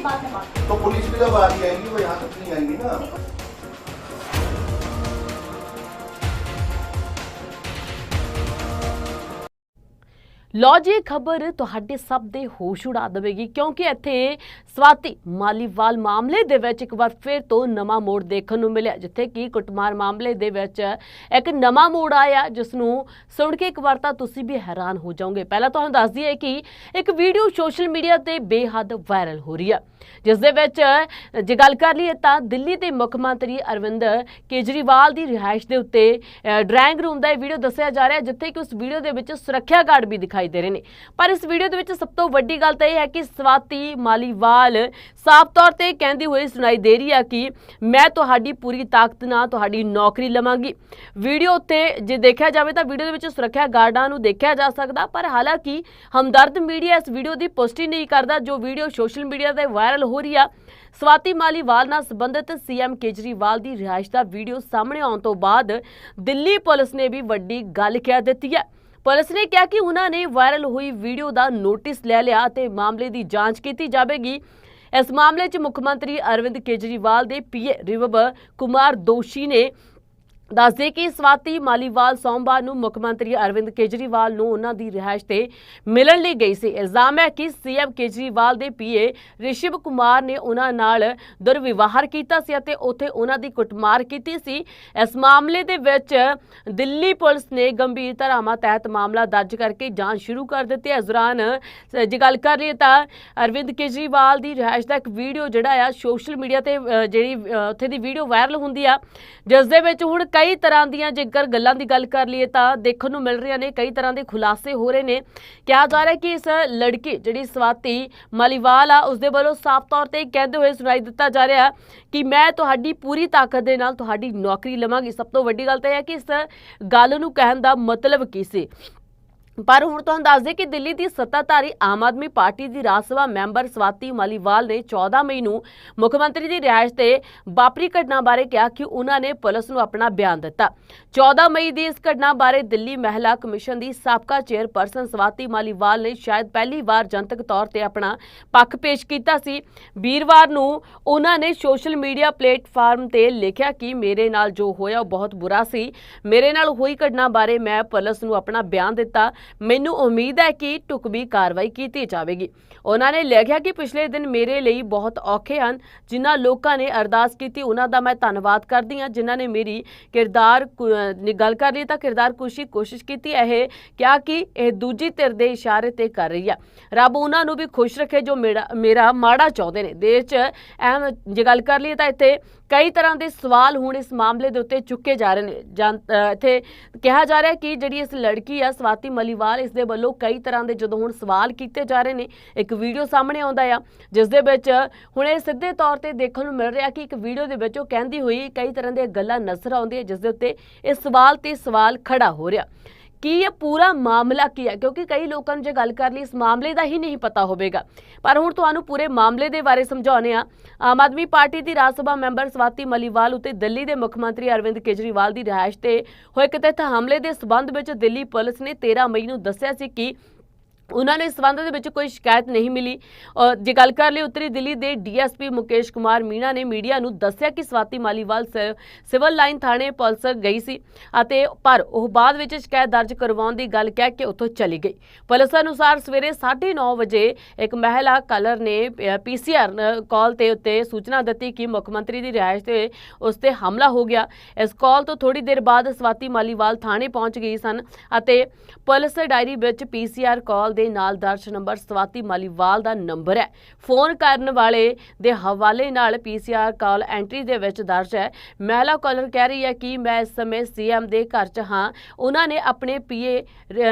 की बात मैं मानती तो पुलिस भी जब आ जाएगी वो यहाँ तक नहीं आएंगी ना ਲੋ ਜੀ, ਖਬਰ ਤੁਹਾਡੇ ਸਭ ਦੇ ਹੋਸ਼ ਉਡਾ ਦੇਵੇਗੀ, ਕਿਉਂਕਿ ਇੱਥੇ ਸਵਾਤੀ ਮਾਲੀਵਾਲ ਮਾਮਲੇ ਦੇ ਵਿੱਚ ਇੱਕ ਵਾਰ ਫਿਰ ਤੋਂ ਨਵਾਂ ਮੋੜ ਦੇਖਣ ਨੂੰ ਮਿਲਿਆ, ਜਿੱਥੇ ਕਿ ਕੁੱਟਮਾਰ ਮਾਮਲੇ ਦੇ ਵਿੱਚ ਇੱਕ ਨਵਾਂ ਮੋੜ ਆਇਆ ਜਿਸ ਨੂੰ ਸੁਣ ਕੇ ਇੱਕ ਵਾਰ ਤਾਂ ਤੁਸੀਂ ਵੀ ਹੈਰਾਨ ਹੋ ਜਾਓਗੇ। ਪਹਿਲਾਂ ਤੁਹਾਨੂੰ ਦੱਸ ਦਈਏ ਕਿ ਇੱਕ ਵੀਡੀਓ ਸੋਸ਼ਲ ਮੀਡੀਆ ਤੇ ਬੇਹੱਦ ਵਾਇਰਲ ਹੋ ਰਹੀ ਹੈ ਜਿਸ ਦੇ ਵਿੱਚ ਜੇ ਗੱਲ ਕਰ ਲਈਏ ਤਾਂ ਦਿੱਲੀ ਦੇ ਮੁੱਖ ਮੰਤਰੀ ਅਰਵਿੰਦ ਕੇਜਰੀਵਾਲ ਦੀ ਰਿਹਾਇਸ਼ ਦੇ ਉੱਤੇ ਡਰਾਇੰਗ ਰੂਮ ਦਾ ਇਹ ਵੀਡੀਓ ਦੱਸਿਆ ਜਾ ਰਿਹਾ, ਜਿੱਥੇ ਕਿ ਉਸ ਵੀਡੀਓ ਦੇ ਵਿੱਚ ਸੁਰੱਖਿਆ ਗਾਰਡ ਵੀ ਦਿਖਾਈ ਦੇ ਰਹੇ ਨੇ। ਪਰ ਇਸ ਵੀਡੀਓ ਦੇ ਵਿੱਚ ਸਭ ਤੋਂ ਵੱਡੀ ਗੱਲ ਤਾਂ ਇਹ ਹੈ ਕਿ ਸਵਾਤੀ ਮਾਲੀਵਾਲ ਸਾਫ਼ ਤੌਰ ਤੇ ਕਹਿੰਦੀ ਹੋਈ ਸੁਣਾਈ ਦੇ ਰਹੀ ਹੈ ਕਿ ਮੈਂ ਤੁਹਾਡੀ ਪੂਰੀ ਤਾਕਤ ਨਾਲ ਤੁਹਾਡੀ ਨੌਕਰੀ ਲਵਾਂਗੀ। ਵੀਡੀਓ ਉੱਤੇ ਜੇ ਦੇਖਿਆ ਜਾਵੇ ਤਾਂ ਵੀਡੀਓ ਦੇ ਵਿੱਚ ਸੁਰੱਖਿਆ ਗਾਰਡਾਂ ਨੂੰ ਦੇਖਿਆ ਜਾ ਸਕਦਾ, ਪਰ ਹਾਲਾਂਕਿ ਹਮਦਰਦ ਮੀਡੀਆ ਇਸ ਵੀਡੀਓ ਦੀ ਪੁਸ਼ਟੀ ਨਹੀਂ ਕਰਦਾ, ਜੋ ਵੀਡੀਓ ਸੋਸ਼ਲ ਮੀਡੀਆ ਤੇ ਵਾਇਰਲ ਹੋ ਰਹੀ ਆ। ਸਵਾਤੀ ਮਾਲੀਵਾਲ ਨਾਲ ਸੰਬੰਧਿਤ ਸੀਐਮ ਕੇਜਰੀਵਾਲ ਦੀ ਰਿਹਾਇਸ਼ ਦਾ ਵੀਡੀਓ ਸਾਹਮਣੇ ਆਉਣ ਤੋਂ ਬਾਅਦ ਦਿੱਲੀ ਪੁਲਿਸ ਨੇ ਵੀ ਵੱਡੀ ਗੱਲ ਕਹਿ ਦਿੱਤੀ ਹੈ। ਪੁਲਿਸ ਨੇ ਕਿਹਾ ਕਿ ਉਹਨਾਂ ਨੇ ਵਾਇਰਲ ਹੋਈ ਵੀਡੀਓ ਦਾ ਨੋਟਿਸ ਲੈ ਲਿਆ ਅਤੇ ਮਾਮਲੇ ਦੀ ਜਾਂਚ ਕੀਤੀ ਜਾਵੇਗੀ। ਇਸ ਮਾਮਲੇ 'ਚ ਮੁੱਖ ਮੰਤਰੀ ਅਰਵਿੰਦ ਕੇਜਰੀਵਾਲ ਦੇ ਪੀਏ ਰਿਵਬ ਕੁਮਾਰ ਦੋਸ਼ੀ ਨੇ ਦੱਸਦੇ ਕਿ ਸਵਾਤੀ ਮਾਲੀਵਾਲ ਸੋਮਵਾਰ ਨੂੰ ਮੁੱਖ ਮੰਤਰੀ ਅਰਵਿੰਦ ਕੇਜਰੀਵਾਲ ਨੂੰ ਉਹਨਾਂ ਦੀ ਰਿਹਾਇਸ਼ ਤੇ ਮਿਲਣ ਲਈ ਗਈ ਸੀ। ਇਲਜ਼ਾਮ ਹੈ ਕਿ ਸੀਐਮ ਕੇਜਰੀਵਾਲ ਦੇ ਪੀਏ ਰਿਸ਼ਿਵ ਕੁਮਾਰ ਨੇ ਉਹਨਾਂ ਨਾਲ ਦੁਰਵਿਵਹਾਰ ਕੀਤਾ ਸੀ ਅਤੇ ਉੱਥੇ ਉਹਨਾਂ ਦੀ ਕੁੱਟਮਾਰ ਕੀਤੀ ਸੀ। ਇਸ ਮਾਮਲੇ ਦੇ ਵਿੱਚ ਦਿੱਲੀ ਪੁਲਿਸ ਨੇ ਗੰਭੀਰ ਧਾਰਾਵਾਂ ਤਹਿਤ ਮਾਮਲਾ ਦਰਜ ਕਰਕੇ ਜਾਂਚ ਸ਼ੁਰੂ ਕਰ ਦਿੱਤੀ ਹੈ। ਇਸ ਦੌਰਾਨ ਜੇ ਗੱਲ ਕਰ ਲਈਏ ਤਾਂ ਅਰਵਿੰਦ ਕੇਜਰੀਵਾਲ ਦੀ ਰਿਹਾਇਸ਼ ਦਾ ਇੱਕ ਵੀਡੀਓ ਜਿਹੜਾ ਆ ਸੋਸ਼ਲ ਮੀਡੀਆ ਤੇ ਜਿਹੜੀ ਉੱਥੇ ਦੀ ਵੀਡੀਓ ਵਾਇਰਲ ਹੁੰਦੀ ਆ, ਜਿਸ ਦੇ ਵਿੱਚ ਹੁਣ ਕਈ ਤਰ੍ਹਾਂ ਦੀਆਂ ਜੇਕਰ ਗੱਲਾਂ ਦੀ ਗੱਲ ਕਰ ਲਈਏ ਤਾਂ ਦੇਖਣ ਨੂੰ ਮਿਲ ਰਹੀਆਂ ਨੇ, ਕਈ ਤਰ੍ਹਾਂ ਦੇ ਖੁਲਾਸੇ ਹੋ ਰਹੇ ਨੇ। ਕਿਹਾ ਜਾ ਰਿਹਾ ਕਿ ਇਸ ਲੜਕੀ ਜਿਹੜੀ ਸਵਾਤੀ ਮਾਲੀਵਾਲ ਆ ਉਸ ਦੇ ਵੱਲੋਂ ਸਾਫ਼ ਤੌਰ ਤੇ ਕਹਿੰਦੇ ਹੋਏ ਸੁਣਾਈ ਦਿੱਤਾ ਜਾ ਰਿਹਾ ਕਿ ਮੈਂ ਤੁਹਾਡੀ ਪੂਰੀ ਤਾਕਤ ਦੇ ਨਾਲ ਤੁਹਾਡੀ ਨੌਕਰੀ ਲਵਾਂਗੀ। ਸਭ ਤੋਂ ਵੱਡੀ ਗੱਲ ਤਾਂ ਇਹ ਹੈ ਕਿ ਇਸ ਗੱਲ ਨੂੰ ਕਹਿਣ ਦਾ ਮਤਲਬ ਕੀ ਸੀ? ਪਰ ਹੁਣ ਤੁਹਾਨੂੰ ਦੱਸ ਦੇ ਕਿ ਦਿੱਲੀ ਦੀ ਸੱਤਾਧਾਰੀ ਆਮ ਆਦਮੀ ਪਾਰਟੀ ਦੀ ਰਾਜ ਸਭਾ ਮੈਂਬਰ ਸਵਾਤੀ ਮਾਲੀਵਾਲ ਨੇ 14 ਮਈ ਨੂੰ ਮੁੱਖ ਮੰਤਰੀ ਦੀ ਰਿਹਾਇਸ਼ ਤੇ ਵਾਪਰੀ ਘਟਨਾ ਬਾਰੇ ਕਿਹਾ ਕਿ ਉਹਨਾਂ ਨੇ ਪੁਲਿਸ ਨੂੰ ਆਪਣਾ ਬਿਆਨ ਦਿੱਤਾ। 14 ਮਈ ਦੀ ਇਸ ਘਟਨਾ ਬਾਰੇ ਦਿੱਲੀ ਮਹਿਲਾ ਕਮਿਸ਼ਨ ਦੀ ਸਾਬਕਾ ਚੇਅਰਪਰਸਨ ਸਵਾਤੀ ਮਾਲੀਵਾਲ ਨੇ ਸ਼ਾਇਦ ਪਹਿਲੀ ਵਾਰ ਜਨਤਕ ਤੌਰ ਤੇ ਆਪਣਾ ਪੱਖ ਪੇਸ਼ ਕੀਤਾ ਸੀ। ਵੀਰਵਾਰ ਨੂੰ ਉਹਨਾਂ ਨੇ ਸੋਸ਼ਲ ਮੀਡੀਆ ਪਲੇਟਫਾਰਮ ਤੇ ਲਿਖਿਆ ਕਿ ਮੇਰੇ ਨਾਲ ਜੋ ਹੋਇਆ ਉਹ ਬਹੁਤ ਬੁਰਾ ਸੀ। ਮੇਰੇ ਨਾਲ ਹੋਈ ਘਟਨਾ ਬਾਰੇ ਮੈਂ ਪੁਲਿਸ ਨੂੰ ਆਪਣਾ ਬਿਆਨ ਦਿੱਤਾ। ਮੈਨੂੰ ਉਮੀਦ ਹੈ ਕਿ ਢੁਕਵੀਂ ਕਾਰਵਾਈ ਕੀਤੀ ਜਾਵੇਗੀ। ਉਹਨਾਂ ਨੇ ਲਿਖਿਆ ਕਿ ਪਿਛਲੇ ਦਿਨ ਮੇਰੇ ਲਈ ਬਹੁਤ ਔਖੇ ਹਨ। ਜਿਨ੍ਹਾਂ ਲੋਕਾਂ ਨੇ ਅਰਦਾਸ ਕੀਤੀ, ਉਹਨਾਂ ਦਾ ਮੈਂ ਧੰਨਵਾਦ ਕਰਦੀ ਹਾਂ। ਜਿਨ੍ਹਾਂ ਨੇ ਮੇਰੀ ਕਿਰਦਾਰ ਗੱਲ ਕਰ ਲਈ ਤਾਂ ਕਿਰਦਾਰ ਕੁਸ਼ੀ ਕੋਸ਼ਿਸ਼ ਕੀਤੀ। ਇਹ ਕਿਹਾ ਕਿ ਇਹ ਦੂਜੀ ਧਿਰ ਦੇ ਇਸ਼ਾਰੇ ਤੇ ਕਰ ਰਹੀ ਆ। ਰੱਬ ਉਹਨਾਂ ਨੂੰ ਵੀ ਖੁਸ਼ ਰੱਖੇ ਜੋ ਮੇਰਾ ਮੇਰਾ ਮਾੜਾ ਚਾਹੁੰਦੇ ਨੇ। ਦੇਸ਼ 'ਚ ਅਹਿਮ ਜੇ ਗੱਲ ਕਰ ਲਈ ਤਾਂ ਇੱਥੇ ਕਈ ਤਰ੍ਹਾਂ ਦੇ ਸਵਾਲ ਹੁਣ ਇਸ ਮਾਮਲੇ ਦੇ ਉੱਤੇ ਚੁੱਕੇ ਜਾ ਰਹੇ ਨੇ। ਜਾਂ- ਇੱਥੇ ਕਿਹਾ ਜਾ ਰਿਹਾ ਕਿ ਜਿਹੜੀ ਇਸ ਲੜਕੀ ਆ, ਸਵਾਤੀ ਮਲੀਵਾਲ ਇਸ ਦੇ ਵੱਲੋਂ ਕਈ ਤਰ੍ਹਾਂ ਦੇ ਜਦੋਂ ਹੁਣ ਸਵਾਲ ਕੀਤੇ ਜਾ ਰਹੇ ਨੇ, ਇੱਕ ਵੀਡੀਓ ਸਾਹਮਣੇ ਆਉਂਦਾ ਆ, ਜਿਸ ਦੇ ਵਿੱਚ ਹੁਣ ਇਹ ਸਿੱਧੇ ਤੌਰ ਤੇ ਦੇਖਣ ਨੂੰ ਮਿਲ ਰਿਹਾ ਕਿ ਇੱਕ ਵੀਡੀਓ ਦੇ ਵਿੱਚ ਉਹ ਕਹਿੰਦੀ ਹੋਈ ਕਈ ਤਰ੍ਹਾਂ ਦੀਆਂ ਗੱਲਾਂ ਨਜ਼ਰ ਆਉਂਦੀਆਂ, ਜਿਸ ਦੇ ਉੱਤੇ ਇਹ ਸਵਾਲ ਤੇ ਸਵਾਲ ਖੜਾ ਹੋ ਰਿਹਾ। ਕੀ ਇਹ ਪੂਰਾ ਮਾਮਲਾ ਕੀ ਹੈ? ਕਿਉਂਕਿ ਕਈ ਲੋਕਾਂ ਨੂੰ ਜੇ ਗੱਲ ਕਰ ਲਈ, ਇਸ ਮਾਮਲੇ ਦਾ ਹੀ ਨਹੀਂ ਪਤਾ ਹੋਵੇਗਾ। ਪਰ ਹੁਣ ਤੁਹਾਨੂੰ ਪੂਰੇ ਮਾਮਲੇ ਦੇ ਬਾਰੇ ਸਮਝਾਉਣੇ ਆ ਆਮ ਆਦਮੀ ਪਾਰਟੀ ਦੀ ਰਾਜ ਸਭਾ ਮੈਂਬਰ ਸਵਾਤੀ ਮਲੀਵਾਲ ਉਤੇ ਦਿੱਲੀ ਦੇ ਮੁੱਖ ਮੰਤਰੀ ਅਰਵਿੰਦ ਕੇਜਰੀਵਾਲ ਦੀ ਰਿਹਾਇਸ਼ ਤੇ ਹੋਏ ਕਥਿਤ ਹਮਲੇ ਦੇ ਸਬੰਧ ਵਿੱਚ ਦਿੱਲੀ ਪੁਲਿਸ ਨੇ 13 ਮਈ ਨੂੰ ਦੱਸਿਆ ਸੀ ਕਿ ਉਹਨਾਂ ਨੂੰ ਇਸ ਸੰਬੰਧ ਦੇ ਵਿੱਚ ਕੋਈ ਸ਼ਿਕਾਇਤ ਨਹੀਂ ਮਿਲੀ। ਔਰ ਜੇ ਗੱਲ ਕਰ ਲਈ ਉੱਤਰੀ ਦਿੱਲੀ ਦੇ ਡੀਐਸਪੀ ਮੁਕੇਸ਼ ਕੁਮਾਰ ਮੀਣਾ ਨੇ ਮੀਡੀਆ ਨੂੰ ਦੱਸਿਆ ਕਿ ਸਵਾਤੀ ਮਾਲੀਵਾਲ ਸ- ਸਿਵਲ ਲਾਈਨ ਥਾਣੇ ਪੁਲਿਸ ਗਈ ਸੀ ਅਤੇ ਪਰ ਉਹ ਬਾਅਦ ਵਿੱਚ ਸ਼ਿਕਾਇਤ ਦਰਜ ਕਰਵਾਉਣ ਦੀ ਗੱਲ ਕਹਿ ਕੇ ਉੱਥੋਂ ਚਲੀ ਗਈ। ਪੁਲਿਸ ਅਨੁਸਾਰ ਸਵੇਰੇ 9:30 ਵਜੇ ਇੱਕ ਮਹਿਲਾ ਕਲਰ ਨੇ ਪੀਸੀਆਰ ਕਾਲ ਤੇ ਉੱਤੇ ਸੂਚਨਾ ਦਿੱਤੀ ਕਿ ਮੁੱਖ ਮੰਤਰੀ ਦੀ ਰਿਹਾਇਸ਼ ਤੇ ਉਸ ਤੇ ਹਮਲਾ ਹੋ ਗਿਆ। ਇਸ ਕਾਲ ਤੋਂ ਥੋੜੀ ਦੇਰ ਬਾਅਦ ਸਵਾਤੀ ਮਾਲੀਵਾਲ ਥਾਣੇ ਪਹੁੰਚ ਗਈ ਸਨ ਅਤੇ ਪੁਲਿਸ ਡਾਇਰੀ ਵਿੱਚ ਪੀਸੀਆਰ ਕਾਲ ਦੇ ਨਾਲ ਦਰਜ ਨੰਬਰ ਸਵਾਤੀ ਮਾਲੀਵਾਲ ਦਾ ਨੰਬਰ ਹੈ। ਫੋਨ ਕਰਨ ਵਾਲੇ ਦੇ ਹਵਾਲੇ ਨਾਲ ਪੀਸੀਆਰ ਕਾਲ ਐਂਟਰੀ ਦੇ ਵਿੱਚ ਦਰਜ ਹੈ। ਮਹਿਲਾ ਕਾਲਰ ਕਹਿ ਰਹੀ ਹੈ ਕਿ ਮੈਂ ਇਸ ਸਮੇਂ ਸੀਐਮ ਦੇ ਘਰ 'ਚ ਹਾਂ। ਉਹਨਾਂ ਨੇ ਆਪਣੇ ਪੀਏ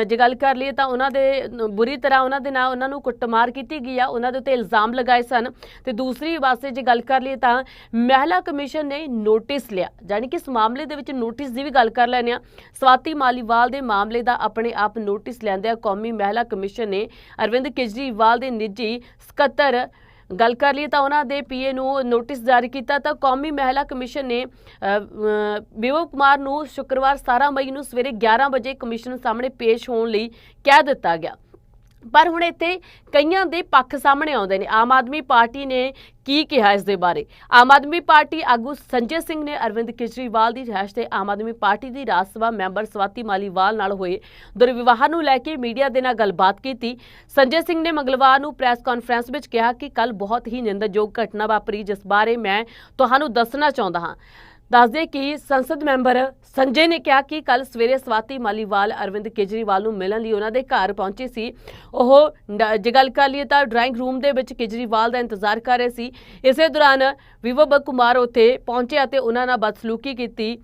ਜੇ ਗੱਲ ਕਰ ਲਈਏ ਤਾਂ ਉਹਨਾਂ ਦੇ ਬੁਰੀ ਤਰ੍ਹਾਂ ਉਹਨਾਂ ਦੇ ਨਾਲ ਉਹਨਾਂ ਨੂੰ ਕੁੱਟਮਾਰ ਕੀਤੀ ਗਈ ਆ। ਉਹਨਾਂ ਦੇ ਉੱਤੇ ਇਲਜ਼ਾਮ ਲਗਾਏ ਸਨ। ਤੇ ਦੂਸਰੀ ਪਾਸੇ ਜੇ ਗੱਲ ਕਰ ਲਈਏ ਤਾਂ ਮਹਿਲਾ ਕਮਿਸ਼ਨ ਨੇ ਨੋਟਿਸ ਲਿਆ। ਯਾਨੀ ਕਿ ਇਸ ਮਾਮਲੇ ਦੇ ਵਿੱਚ ਨੋਟਿਸ ਦੀ ਵੀ ਗੱਲ ਕਰ ਲੈਂਦੇ ਆ ਸਵਾਤੀ ਮਾਲੀਵਾਲ ਦੇ ਮਾਮਲੇ ਦਾ ਆਪਣੇ ਆਪ ਨੋਟਿਸ ਲੈਂਦੇ ਆ ਕੌਮੀ ਮਹਿਲਾ ਕਮਿਸ਼ਨ ਨੇ ਅਰਵਿੰਦ ਕੇਜਰੀਵਾਲ ਦੇ ਨਿੱਜੀ ਸਕੱਤਰ ਗੱਲ ਕਰ ਲਈ ਤਾਂ ਉਹਨਾਂ ਦੇ ਪੀਏ ਨੂੰ ਨੋਟਿਸ ਜਾਰੀ ਕੀਤਾ ਤਾਂ ਕੌਮੀ ਮਹਿਲਾ ਕਮਿਸ਼ਨ ਨੇ ਅ, ਅ, ਕੁਮਾਰ ਨੂੰ ਸ਼ੁੱਕਰਵਾਰ 17 ਮਈ ਨੂੰ ਸਵੇਰੇ 11 ਵਜੇ ਕਮਿਸ਼ਨ ਸਾਹਮਣੇ ਪੇਸ਼ ਹੋਣ ਲਈ ਕਹਿ ਦਿੱਤਾ ਗਿਆ। ਪਰ ਹੁਣ ਇੱਥੇ ਕਈਆਂ ਦੇ ਪੱਖ ਸਾਹਮਣੇ ਆਉਂਦੇ ਨੇ। ਆਮ ਆਦਮੀ ਪਾਰਟੀ ਨੇ ਕੀ ਕਿਹਾ ਇਸ ਦੇ ਬਾਰੇ? ਆਮ ਆਦਮੀ ਪਾਰਟੀ ਆਗੂ ਸੰਜੇ ਸਿੰਘ ਨੇ ਅਰਵਿੰਦ ਕੇਜਰੀਵਾਲ ਦੀ ਰਿਹਾਇਸ਼ ਤੇ ਆਮ ਆਦਮੀ ਪਾਰਟੀ ਦੀ ਰਾਜ ਸਭਾ ਮੈਂਬਰ ਸਵਾਤੀ ਮਾਲੀਵਾਲ ਨਾਲ ਹੋਏ ਦੁਰਵਿਵਹਾਰ ਨੂੰ ਲੈ ਕੇ ਮੀਡੀਆ ਦੇ ਨਾਲ ਗੱਲਬਾਤ ਕੀਤੀ। ਸੰਜੇ ਸਿੰਘ ਨੇ ਮੰਗਲਵਾਰ ਨੂੰ ਪ੍ਰੈਸ ਕਾਨਫਰੰਸ ਵਿੱਚ ਕਿਹਾ ਕਿ ਕੱਲ ਬਹੁਤ ਹੀ ਨਿੰਦਣਯੋਗ ਘਟਨਾ ਵਾਪਰੀ, ਜਿਸ ਬਾਰੇ ਮੈਂ ਤੁਹਾਨੂੰ ਦੱਸਣਾ ਚਾਹੁੰਦਾ ਹਾਂ। ਦੱਸਦੇ ਕਿ ਸੰਸਦ ਮੈਂਬਰ ਸੰਜੇ ਨੇ ਕਿਹਾ ਕਿ ਕੱਲ ਸਵੇਰੇ ਸਵਾਤੀ ਮਾਲੀਵਾਲ ਅਰਵਿੰਦ ਕੇਜਰੀਵਾਲ ਨੂੰ ਮਿਲਣ ਲਈ ਉਹਨਾਂ ਦੇ ਘਰ ਪਹੁੰਚੇ ਸੀ। ਉਹ ਡ- ਜੇ ਗੱਲ ਕਰ ਲਈਏ ਤਾਂ ਡਰਾਇੰਗ ਰੂਮ ਦੇ ਵਿੱਚ ਕੇਜਰੀਵਾਲ ਦਾ ਇੰਤਜ਼ਾਰ ਕਰ ਰਹੇ ਸੀ। ਇਸੇ ਦੌਰਾਨ ਵਿਵਬ ਕੁਮਾਰ ਉੱਥੇ ਪਹੁੰਚੇ ਅਤੇ ਉਹਨਾਂ ਨਾਲ ਬਦਸਲੂਕੀ ਕੀਤੀ।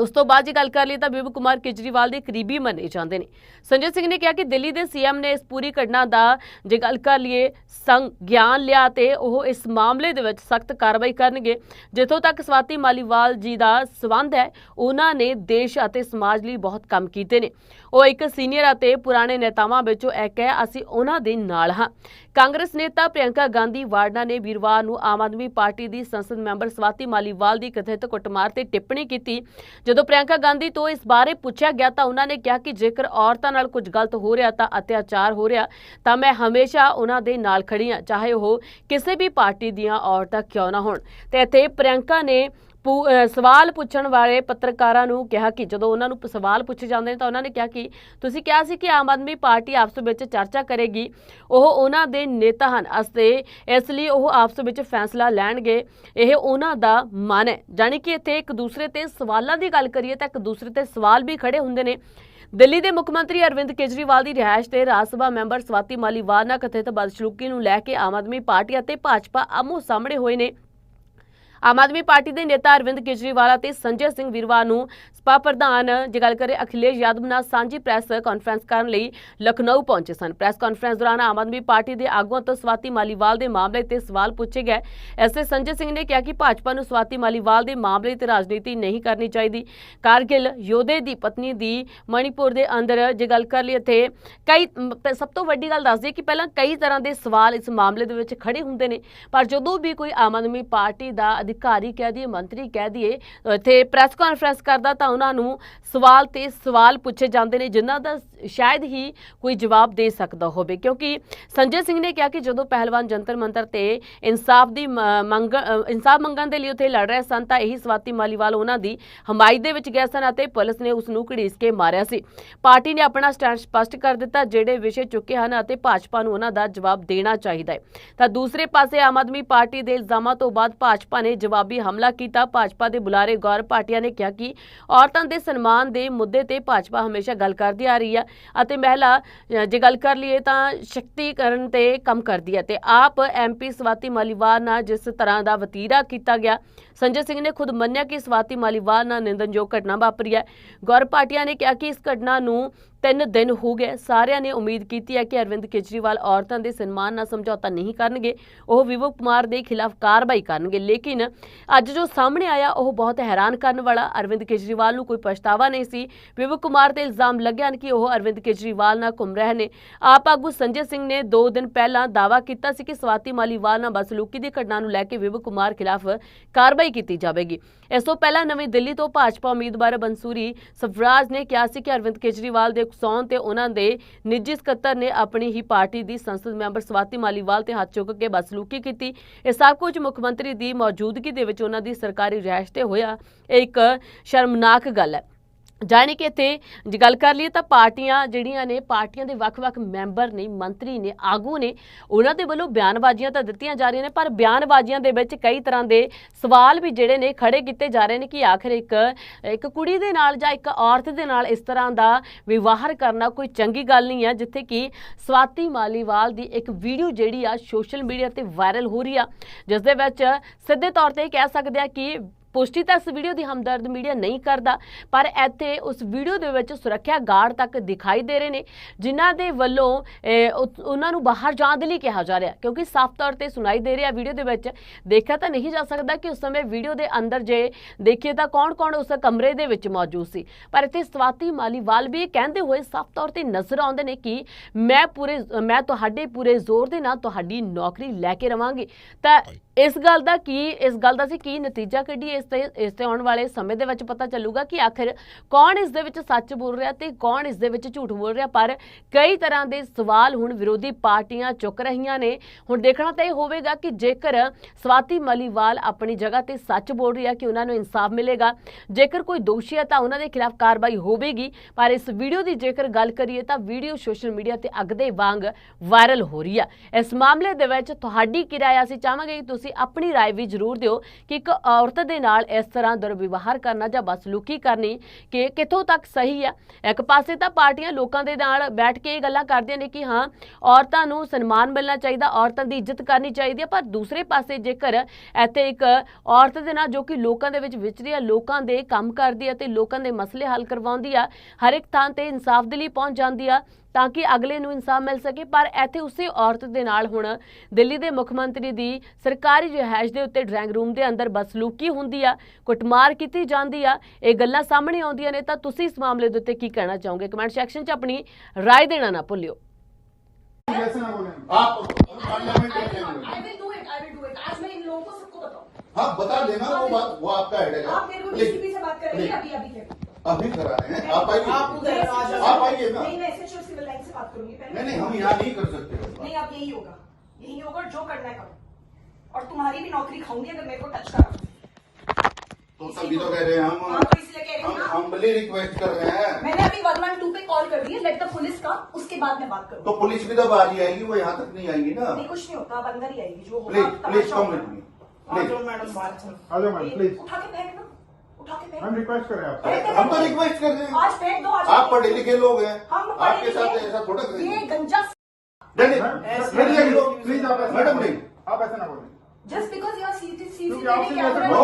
ਉਸ ਤੋਂ ਬਾਅਦ ਜੇ ਗੱਲ ਕਰ ਲਈ ਤਾਂ ਬਿਬ ਕੁਮਾਰ ਕੇਜਰੀਵਾਲ ਦੇ ਕਰੀਬੀ ਮੰਨੇ ਜਾਂਦੇ ਨੇ। ਸੰਜੇ ਸਿੰਘ ਨੇ ਕਿਹਾ ਕਿ ਦਿੱਲੀ ਦੇ ਸੀਐਮ ਨੇ ਇਸ ਪੂਰੀ ਘਟਨਾ ਦਾ ਜੇ ਗੱਲ ਕਰ ਲਈਏ ਸੰਗ ਗਿਆਨ ਲਿਆ ਤੇ ਉਹ ਇਸ ਮਾਮਲੇ ਦੇ ਵਿੱਚ ਸਖਤ ਕਾਰਵਾਈ ਕਰਨਗੇ। ਜਿੱਥੋਂ ਤੱਕ ਸਵਾਤੀ ਮਾਲੀਵਾਲ ਜੀ ਦਾ ਸਬੰਧ ਹੈ, ਉਹਨਾਂ ਨੇ ਦੇਸ਼ ਅਤੇ ਸਮਾਜ ਲਈ ਬਹੁਤ ਕੰਮ ਕੀਤੇ ਨੇ। ਉਹ ਇੱਕ ਸੀਨੀਅਰ ਅਤੇ ਪੁਰਾਣੇ ਨੇਤਾਵਾਂ ਵਿੱਚੋਂ ਇੱਕ ਹੈ, ਅਸੀਂ ਉਹਨਾਂ ਦੇ ਨਾਲ ਹਾਂ। ਕਾਂਗਰਸ ਨੇਤਾ ਪ੍ਰਿਯੰਕਾ ਗਾਂਧੀ ਵਾਡਨਾ ਨੇ ਵੀਰਵਾਰ ਨੂੰ ਆਮ ਆਦਮੀ ਪਾਰਟੀ ਦੀ ਸੰਸਦ ਮੈਂਬਰ ਸਵਾਤੀ ਮਾਲੀਵਾਲ ਦੀ ਕਥਿਤ ਕੁੱਟਮਾਰ ਤੇ ਟਿੱਪਣੀ ਕੀਤੀ ਜਦੋਂ ਪ੍ਰਿਯੰਕਾ ਗਾਂਧੀ ਤੋਂ ਇਸ ਬਾਰੇ ਪੁੱਛਿਆ ਗਿਆ ਤਾਂ ਉਹਨਾਂ ਨੇ ਕਿਹਾ ਕਿ ਜੇਕਰ ਔਰਤਾਂ ਨਾਲ ਕੁਝ ਗਲਤ ਹੋ ਰਿਹਾ ਤਾਂ ਅਤਿਆਚਾਰ ਹੋ ਰਿਹਾ, ਤਾਂ ਮੈਂ ਹਮੇਸ਼ਾ ਉਹਨਾਂ ਦੇ ਨਾਲ ਖੜੀ ਹਾਂ, ਚਾਹੇ ਉਹ ਕਿਸੇ ਵੀ ਪਾਰਟੀ ਦੀਆਂ ਔਰਤਾਂ ਕਿਉਂ ਨਾ ਹੋਣ। ਤੇ ਇੱਥੇ ਪ੍ਰਿਯੰਕਾ ਨੇ ਸਵਾਲ ਪੁੱਛਣ ਵਾਲੇ ਪੱਤਰਕਾਰਾਂ ਨੂੰ ਕਿਹਾ ਕਿ ਜਦੋਂ ਉਹਨਾਂ ਨੂੰ ਸਵਾਲ ਪੁੱਛੇ ਜਾਂਦੇ ਨੇ ਤਾਂ ਉਹਨਾਂ ਨੇ ਕਿਹਾ ਕਿ ਤੁਸੀਂ ਕਿਹਾ ਸੀ ਕਿ ਆਮ ਆਦਮੀ ਪਾਰਟੀ ਆਪਸ ਵਿੱਚ ਚਰਚਾ ਕਰੇਗੀ, ਉਹ ਉਹਨਾਂ ਦੇ ਨੇਤਾ ਹਨ ਅਤੇ ਇਸ ਲਈ ਉਹ ਆਪਸ ਵਿੱਚ ਫੈਸਲਾ ਲੈਣਗੇ, ਇਹ ਉਹਨਾਂ ਦਾ ਮਨ ਹੈ। ਜਾਣੀ ਕਿ ਇੱਥੇ ਇੱਕ ਦੂਸਰੇ ਤੇ ਸਵਾਲਾਂ ਦੀ ਗੱਲ ਕਰੀਏ ਤਾਂ ਇੱਕ ਦੂਸਰੇ ਤੇ ਸਵਾਲ ਵੀ ਖੜੇ ਹੁੰਦੇ ਨੇ। ਦਿੱਲੀ ਦੇ ਮੁੱਖ ਮੰਤਰੀ ਅਰਵਿੰਦ ਕੇਜਰੀਵਾਲ ਦੀ ਰਿਹਾਇਸ਼ ਤੇ ਰਾਜ ਸਭਾ ਮੈਂਬਰ ਸਵਾਤੀ ਮਾਲੀਵਾਲ ਨਾਲ ਕਥਿਤ ਬਦਸਲੂਕੀ ਨੂੰ ਲੈ ਕੇ ਆਮ ਆਦਮੀ ਪਾਰਟੀ ਅਤੇ ਭਾਜਪਾ ਆਮੋ ਸਾਹਮਣੇ ਹੋਏ ਨੇ। ਆਮ ਆਦਮੀ ਪਾਰਟੀ ਦੇ ਨੇਤਾ ਅਰਵਿੰਦ ਕੇਜਰੀਵਾਲ ਅਤੇ ਸੰਜੇ ਸਿੰਘ ਵੀਰਵਾ ਨੂੰ ਸਪਾ ਪ੍ਰਧਾਨ, ਜੇ ਗੱਲ ਕਰੇ ਅਖਿਲੇਸ਼ ਯਾਦਵ ਨਾਲ ਸਾਂਝੀ ਪ੍ਰੈਸ ਕਾਨਫਰੰਸ ਕਰਨ ਲਈ ਲਖਨਊ ਪਹੁੰਚੇ ਸਨ। ਪ੍ਰੈਸ ਕਾਨਫਰੰਸ ਦੌਰਾਨ ਆਮ ਆਦਮੀ ਪਾਰਟੀ ਦੇ ਆਗੂਆਂ ਤੋਂ ਸਵਾਤੀ ਮਾਲੀਵਾਲ ਦੇ ਮਾਮਲੇ ਤੇ ਸਵਾਲ ਪੁੱਛੇ ਗਏ। ਐਸੇ ਸੰਜੇ ਸਿੰਘ ਨੇ ਕਿਹਾ ਕਿ ਭਾਜਪਾ ਨੂੰ ਸਵਾਤੀ ਮਾਲੀਵਾਲ ਦੇ ਮਾਮਲੇ ਤੇ ਰਾਜਨੀਤੀ ਨਹੀਂ ਕਰਨੀ ਚਾਹੀਦੀ। ਕਾਰਗਿਲ ਯੋਧੇ ਦੀ ਪਤਨੀ ਦੀ ਮਣੀਪੁਰ ਦੇ ਅੰਦਰ, ਜੇ ਗੱਲ ਕਰ ਲਈ ਇੱਥੇ, ਕਈ ਸਭ ਤੋਂ ਵੱਡੀ ਗੱਲ ਦੱਸ ਦਈਏ ਕਿ ਪਹਿਲਾਂ ਕਈ ਤਰ੍ਹਾਂ ਦੇ ਸਵਾਲ ਇਸ ਮਾਮਲੇ ਦੇ ਵਿੱਚ ਖੜੇ ਹੁੰਦੇ ਨੇ। ਪਰ ਜਦੋਂ ਵੀ ਕੋਈ ਆਮ ਆਦਮੀ ਪਾਰਟੀ ਦਾ ਅਧਿਕਾਰੀ ਕਹਿ ਦਈਏ, ਮੰਤਰੀ ਕਹਿ ਦਈਏ ਇੱਥੇ ਪ੍ਰੈਸ ਕਾਨਫਰੰਸ ਕਰਦਾ ਤਾਂ ਉਹਨਾਂ ਨੂੰ ਸਵਾਲ ਤੇ ਸਵਾਲ ਪੁੱਛੇ ਜਾਂਦੇ ਨੇ, ਜਿਨ੍ਹਾਂ ਦਾ ਸ਼ਾਇਦ ਹੀ ਕੋਈ ਜਵਾਬ ਦੇ ਸਕਦਾ ਹੋਵੇ, ਕਿਉਂਕਿ ਸੰਜੇ ਸਿੰਘ ਨੇ ਕਿਹਾ ਕਿ ਜਦੋਂ ਪਹਿਲਵਾਨ ਜੰਤਰ ਮੰਤਰ ਤੇ ਇਨਸਾਫ ਦੀ ਮੰਗ ਇਨਸਾਫ ਮੰਗਣ ਦੇ ਲਈ ਉੱਥੇ ਲੜ ਰਹੇ ਸਨ, ਤਾਂ ਇਹੀ ਸਵਾਤੀ ਮਾਲੀਵਾਲ ਉਹਨਾਂ ਦੀ ਹਮਾਇਤ ਦੇ ਵਿੱਚ ਗਏ ਸਨ ਅਤੇ ਪੁਲਿਸ ਨੇ ਉਸ ਨੂੰ ਘੜੀਸ ਕੇ ਮਾਰਿਆ ਸੀ। ਪਾਰਟੀ ਨੇ ਆਪਣਾ ਸਟੈਂਡ ਸਪਸ਼ਟ ਕਰ ਦਿੱਤਾ, ਜਿਹੜੇ ਵਿਸ਼ੇ ਚੁੱਕੇ ਹਨ ਅਤੇ ਭਾਜਪਾ ਨੂੰ ਉਹਨਾਂ ਦਾ ਜਵਾਬ ਦੇਣਾ ਚਾਹੀਦਾ ਹੈ। ਤਾਂ ਦੂਸਰੇ ਪਾਸੇ ਆਮ ਆਦਮੀ ਪਾਰਟੀ ਦੇ ਇਲਜ਼ਾਮਾਂ ਤੋਂ ਬਾਅਦ ਭਾਜਪਾ ਨੇ ਜਵਾਬੀ ਹਮਲਾ ਕੀਤਾ। ਭਾਜਪਾ ਦੇ ਬੁਲਾਰੇ ਗੌਰਵ ਭਾਟੀਆ ਨੇ ਕਿਹਾ ਕਿ ਔਰਤਾਂ ਦੇ ਸਨਮਾਨ ਦੇ ਮੁੱਦੇ ਤੇ ਭਾਜਪਾ ਹਮੇਸ਼ਾ ਗੱਲ ਕਰਦੀ ਆ ਰਹੀ ਹੈ ਅਤੇ ਮਹਿਲਾ ਅ, ਜੇ ਗੱਲ ਕਰ ਲਈਏ ਤਾਂ ਸ਼ਕਤੀਕਰਨ ਤੇ ਕੰਮ ਕਰਦੀ ਹੈ ਤੇ ਆਪ ਐਮਪੀ ਸਵਾਤੀ ਮਾਲੀਵਾਲ ਨਾਲ ਜਿਸ ਤਰ੍ਹਾਂ ਦਾ ਵਤੀਰਾ ਕੀਤਾ ਗਿਆ ਸੰਜੇ ਸਿੰਘ ਨੇ ਖੁਦ ਮੰਨਿਆ ਕਿ ਸਵਾਤੀ ਮਾਲੀਵਾਲ ਨਾਲ ਨਿੰਦਨਯੋਗ ਘਟਨਾ ਵਾਪਰੀ ਹੈ। ਗੌਰ ਭਾਟੀਆ ਨੇ ਕਿਹਾ ਕਿ ਇਸ ਘਟਨਾ ਨੂੰ ਤਿੰਨ ਦਿਨ ਹੋ ਗਏ। ਸਾਰਿਆਂ ਨੇ ਉਮੀਦ ਕੀਤੀ ਹੈ ਕਿ ਅਰਵਿੰਦ ਕੇਜਰੀਵਾਲ ਔਰਤਾਂ ਦੇ ਸਨਮਾਨ ਨਾਲ ਸਮਝੌਤਾ ਨਹੀਂ ਕਰਨਗੇ। ਉਹ ਵਿਵੋ ਕੁਮਾਰ ਦੇ ਖਿਲਾਫ ਕਾਰਵਾਈ ਕਰਨਗੇ। ਲੇਕਿਨ ਅੱਜ ਜੋ ਸਾਹਮਣੇ ਆਇਆ, ਉਹ ਬਹੁਤ ਹੈਰਾਨ ਕਰਨ ਵਾਲਾ ਅਰਵਿੰਦ ਕੇਜਰੀਵਾਲ ਨੂੰ ਕੋਈ ਪਛਤਾਵਾ ਨਹੀਂ ਸੀ। ਵਿਵੋ ਕੁਮਾਰ ਤੇ ਇਲਜ਼ਾਮ ਲੱਗਿਆ ਹਨ ਕਿ ਉਹ ਅਰਵਿੰਦ ਕੇਜਰੀਵਾਲ ਨਾਲ ਘੁੰਮ ਰਹੇ ਨੇ। ਆਪ ਆਗੂ ਸੰਜੇ ਸਿੰਘ ਨੇ 2 ਦਿਨ ਪਹਿਲਾਂ ਦਾਅਵਾ ਕੀਤਾ ਸੀ ਕਿ ਸਵਾਤੀ ਮਾਲੀਵਾਲ ਨਾਲ ਬਸਲੂਕੀ ਦੀ ਘਟਨਾ ਨੂੰ ਲੈ ਕੇ ਵਿਵੋ ਕੁਮਾਰ ਖਿਲਾਫ ਕਾਰਵਾਈ ਕੀਤੀ ਜਾਵੇਗੀ। ਇਸ ਤੋਂ ਪਹਿਲਾਂ ਨਵੀਂ ਦਿੱਲੀ ਤੋਂ ਭਾਜਪਾ ਉਮੀਦਵਾਰ ਬੰਸੂਰੀ ਸਵਰਾਜ ਨੇ ਕਿਹਾ ਸੀ ਕਿ ਅਰਵਿੰਦ ਕੇਜਰੀਵਾਲ ਦੇ ਉਕਸਾਉਣ ਤੇ ਉਹਨਾਂ ਦੇ ਨਿੱਜੀ ਸਕੱਤਰ ਨੇ ਆਪਣੀ ਹੀ ਪਾਰਟੀ ਦੀ ਸੰਸਦ ਮੈਂਬਰ ਸਵਾਤੀ ਮਾਲੀਵਾਲ ਤੇ ਹੱਥ ਚੁੱਕ ਕੇ ਬਸਲੂਕੀ ਕੀਤੀ। ਇਹ ਸਭ ਕੁਝ ਮੁੱਖ ਮੰਤਰੀ ਦੀ ਮੌਜੂਦਗੀ ਦੇ ਵਿੱਚ ਉਹਨਾਂ ਦੀ ਸਰਕਾਰੀ ਰਿਹਾਇਸ਼ ਤੇ ਹੋਇਆ। ਇਹ ਇੱਕ ਸ਼ਰਮਨਾਕ ਗੱਲ ਹੈ। ਜਾਣੀ ਕਿ ਇੱਥੇ ਜੇ ਗੱਲ ਕਰ ਲਈਏ ਤਾਂ ਪਾਰਟੀਆਂ ਜਿਹੜੀਆਂ ਨੇ, ਪਾਰਟੀਆਂ ਦੇ ਵੱਖ-ਵੱਖ ਮੈਂਬਰ ਨੇ, ਮੰਤਰੀ ਨੇ, ਆਗੂ ਨੇ, ਉਹਨਾਂ ਦੇ ਵੱਲੋਂ ਬਿਆਨਬਾਜ਼ੀਆਂ ਤਾਂ ਦਿੱਤੀਆਂ ਜਾ ਰਹੀਆਂ ਨੇ, ਪਰ ਬਿਆਨਬਾਜ਼ੀਆਂ ਦੇ ਵਿੱਚ ਕਈ ਤਰ੍ਹਾਂ ਦੇ ਸਵਾਲ ਵੀ ਜਿਹੜੇ ਨੇ ਖੜੇ ਕੀਤੇ ਜਾ ਰਹੇ ਨੇ ਕਿ ਆਖਰ ਇੱਕ ਇੱਕ ਕੁੜੀ ਦੇ ਨਾਲ ਜਾਂ ਇੱਕ ਔਰਤ ਦੇ ਨਾਲ ਇਸ ਤਰ੍ਹਾਂ ਦਾ ਵਿਵਹਾਰ ਕਰਨਾ ਕੋਈ ਚੰਗੀ ਗੱਲ ਨਹੀਂ ਹੈ, ਜਿੱਥੇ ਕਿ ਸਵਾਤੀ ਮਾਲੀਵਾਲ ਦੀ ਇੱਕ ਵੀਡੀਓ ਜਿਹੜੀ ਆ ਸੋਸ਼ਲ ਮੀਡੀਆ ਤੇ ਵਾਇਰਲ ਹੋ ਰਹੀ ਆ ਜਿਸ ਦੇ ਵਿੱਚ ਸਿੱਧੇ ਤੌਰ ਤੇ ਕਹਿ ਸਕਦੇ ਆ ਕਿ ਪੁਸ਼ਟੀ ਤਾਂ ਇਸ ਵੀਡੀਓ ਦੀ ਹਮਦਰਦ ਮੀਡੀਆ ਨਹੀਂ ਕਰਦਾ, ਪਰ ਇੱਥੇ ਉਸ ਵੀਡੀਓ ਦੇ ਵਿੱਚ ਸੁਰੱਖਿਆ ਗਾਰਡ ਤੱਕ ਦਿਖਾਈ ਦੇ ਰਹੇ ਨੇ, ਜਿਨ੍ਹਾਂ ਦੇ ਵੱਲੋਂ ਉਹਨਾਂ ਨੂੰ ਬਾਹਰ ਜਾਣ ਦੇ ਲਈ ਕਿਹਾ ਜਾ ਰਿਹਾ, ਕਿਉਂਕਿ ਸਾਫ਼ ਤੌਰ ਤੇ ਸੁਣਾਈ ਦੇ ਰਿਹਾ ਵੀਡੀਓ ਦੇ ਵਿੱਚ, ਦੇਖਿਆ ਤਾਂ ਨਹੀਂ ਜਾ ਸਕਦਾ ਕਿ ਉਸ ਸਮੇਂ ਵੀਡੀਓ ਦੇ ਅੰਦਰ ਜੇ ਦੇਖੀਏ ਤਾਂ ਕੌਣ-ਕੌਣ ਉਸ ਕਮਰੇ ਦੇ ਵਿੱਚ ਮੌਜੂਦ ਸੀ। ਪਰ ਇੱਥੇ ਸਵਾਤੀ ਮਾਲੀਵਾਲ ਵੀ ਇਹ ਕਹਿੰਦੇ ਹੋਏ ਸਾਫ਼ ਤੌਰ ਤੇ ਨਜ਼ਰ ਆਉਂਦੇ ਨੇ ਕਿ ਮੈਂ ਪੂਰੇ, ਮੈਂ ਤੁਹਾਡੇ ਪੂਰੇ ਜ਼ੋਰ ਦੇ ਨਾਲ ਤੁਹਾਡੀ ਨੌਕਰੀ ਲੈ ਕੇ ਰਵਾਂਗੀ। ਤਾਂ ਇਸ ਗੱਲ ਦਾ ਕੀ, ਇਸ ਗੱਲ ਦਾ ਸੀ ਕੀ ਨਤੀਜਾ ਕੱਢੀਏ? ਇਸ ਤੇ ਇਸ ਤੇ ਆਉਣ ਵਾਲੇ ਸਮੇਂ ਦੇ ਵਿੱਚ ਪਤਾ ਚੱਲੂਗਾ ਕਿ ਆਖਿਰ ਕੌਣ ਇਸ ਦੇ ਵਿੱਚ ਸੱਚ ਬੋਲ ਰਿਹਾ ਤੇ ਕੌਣ ਇਸ ਦੇ ਵਿੱਚ ਝੂਠ ਬੋਲ ਰਿਹਾ। ਪਰ ਕਈ ਤਰ੍ਹਾਂ ਦੇ ਸਵਾਲ ਹੁਣ ਵਿਰੋਧੀ ਪਾਰਟੀਆਂ ਚੁੱਕ ਰਹੀਆਂ ਨੇ। ਹੁਣ ਦੇਖਣਾ ਤਾਂ ਇਹ ਹੋਵੇਗਾ ਕਿ ਜੇਕਰ ਸਵਾਤੀ ਮਲੀਵਾਲ ਆਪਣੀ ਜਗ੍ਹਾ ਤੇ ਸੱਚ ਬੋਲ ਰਹੀ ਹੈ ਕਿ ਉਹਨਾਂ ਨੂੰ ਇਨਸਾਫ ਮਿਲੇਗਾ, ਜੇਕਰ ਕੋਈ ਦੋਸ਼ੀ ਹੈ ਤਾਂ ਉਹਨਾਂ ਦੇ ਖਿਲਾਫ ਕਾਰਵਾਈ ਹੋਵੇਗੀ। ਪਰ ਇਸ ਵੀਡੀਓ ਦੀ ਜੇਕਰ ਗੱਲ ਕਰੀਏ ਤਾਂ ਵੀਡੀਓ ਸੋਸ਼ਲ ਮੀਡੀਆ ਤੇ ਅੱਗਦੇ ਵਾਂਗ ਵਾਇਰਲ ਹੋ ਰਹੀ ਹੈ ਇਸ ਮਾਮਲੇ ਦੇ ਵਿੱਚ ਤੁਹਾਡੀ ਕਿਰਾਇਆ ਅਸੀਂ ਚਾਹਾਂਗੇ ਕਿ ਤੁਸੀਂ ਆਪਣੀ رائے ਵੀ ਜ਼ਰੂਰ ਦਿਓ ਕਿ ਇੱਕ ਔਰਤ ਦੇ ਨਾਲ ਇਸ ਤਰ੍ਹਾਂ ਦੁਰਵਿਵਹਾਰ ਕਰਨਾ ਜਾਂ ਬਸਲੂਕੀ ਕਰਨੀ ਕਿ ਕਿੱਥੋਂ ਤੱਕ ਸਹੀ ਹੈ ਇੱਕ ਪਾਸੇ ਤਾਂ ਪਾਰਟੀਆਂ ਲੋਕਾਂ ਦੇ ਨਾਲ ਬੈਠ ਕੇ ਇਹ ਗੱਲਾਂ ਕਰਦੀਆਂ ਨੇ ਕਿ ਹਾਂ ਔਰਤਾਂ ਨੂੰ ਸਨਮਾਨ ਮਿਲਣਾ ਚਾਹੀਦਾ ਔਰਤਾਂ ਦੀ ਇੱਜ਼ਤ ਕਰਨੀ ਚਾਹੀਦੀ ਹੈ ਪਰ ਦੂਸਰੇ ਪਾਸੇ ਜੇਕਰ ਇੱਥੇ ਇੱਕ ਔਰਤ ਦੇ ਨਾਲ ਜੋ ਕਿ ਲੋਕਾਂ ਦੇ ਵਿੱਚ ਵਿਚਰੀ ਹੈ ਲੋਕਾਂ ਦੇ ਕੰਮ ਕਰਦੀ ਹੈ ਤੇ ਲੋਕਾਂ ਦੇ ਮਸਲੇ ਹੱਲ ਕਰਵਾਉਂਦੀ ਆ ਹਰ ਇੱਕ ਥਾਂ ਤੇ ਇਨਸਾਫ ਦੇ ਲਈ ਪਹੁੰਚ ਜਾਂਦੀ ਆ ਤਾਂ ਕਿ ਅਗਲੇ ਨੂੰ ਇਨਸਾਫ ਮਿਲ ਸਕੇ ਪਰ ਇੱਥੇ ਉਸੇ ਔਰਤ ਦੇ ਨਾਲ ਹੁਣ ਦਿੱਲੀ ਦੇ ਮੁੱਖ ਮੰਤਰੀ ਦੀ ਸਰਕਾਰੀ ਰਿਹਾਇਸ਼ ਦੇ ਉੱਤੇ ਡਰਾਇੰਗ ਰੂਮ ਦੇ ਅੰਦਰ ਬਸਲੂਕੀ ਹੁੰਦੀ ਆ ਕੁੱਟਮਾਰ ਕੀਤੀ ਜਾਂਦੀ ਆ ਇਹ ਗੱਲਾਂ ਸਾਹਮਣੇ ਆਉਂਦੀਆਂ ਨੇ ਤਾਂ ਤੁਸੀਂ ਇਸ ਮਾਮਲੇ ਦੇ ਉੱਤੇ ਕੀ ਕਹਿਣਾ ਚਾਹੋਗੇ ਕਮੈਂਟ ਸੈਕਸ਼ਨ 'ਚ ਆਪਣੀ رائے ਦੇਣਾ ਨਾ ਭੁੱਲਿਓ ऐसे ना बोले आप पार्लियामेंट में आई जाएंगे। Will do it I will do it आज मैं इन लोगों को सबको बताऊं हाँ बता देना वो बात वो आपका हेड है आप मेरे को डीसीपी से बात करेंगे अभी अभी के अभी करा रहे हैं आप आइए आप उधर आ जाओ। आप आइए ना नहीं पहले नहीं हम यहाँ नहीं कर सकते नहीं अब यही होगा। यही होगा जो करना है करो। और तुम्हारी भी नौकरी खाऊँगी अगर मेरे को टच करा। तो तभी तो कह रहे हैं हम हाँ, तो इसलिए कह रही हूँ हम ना। हम्बली रिक्वेस्ट कर रहे हैं। मैंने अभी वन वन टू पे कॉल कर दी है लेट द पुलिस का उसके बाद मैं बात तो पुलिस भी तो बाहर ही आएगी वो यहाँ तक नहीं आएगी ना? नहीं कुछ नहीं होता अब अंदर ही आएगी जो प्लीज़ होगा। प्लीज़ तमाशा कम आ प्लीज़ मैडम बात चलो आ जाओ मैडम प्लीज़ उठा के के फेंक हम रिक्वेस्ट कर रहे हैं आपसे। हम तो रिक्वेस्ट कर रहे हैं। आज फेंक दो आज आप पढ़े लिखे लोग हैं। आपके साथ ऐसा थोड़ा ये गंजा मैडम ना नहीं। आप ऐसा ना बोलें। Just because you are see जैसे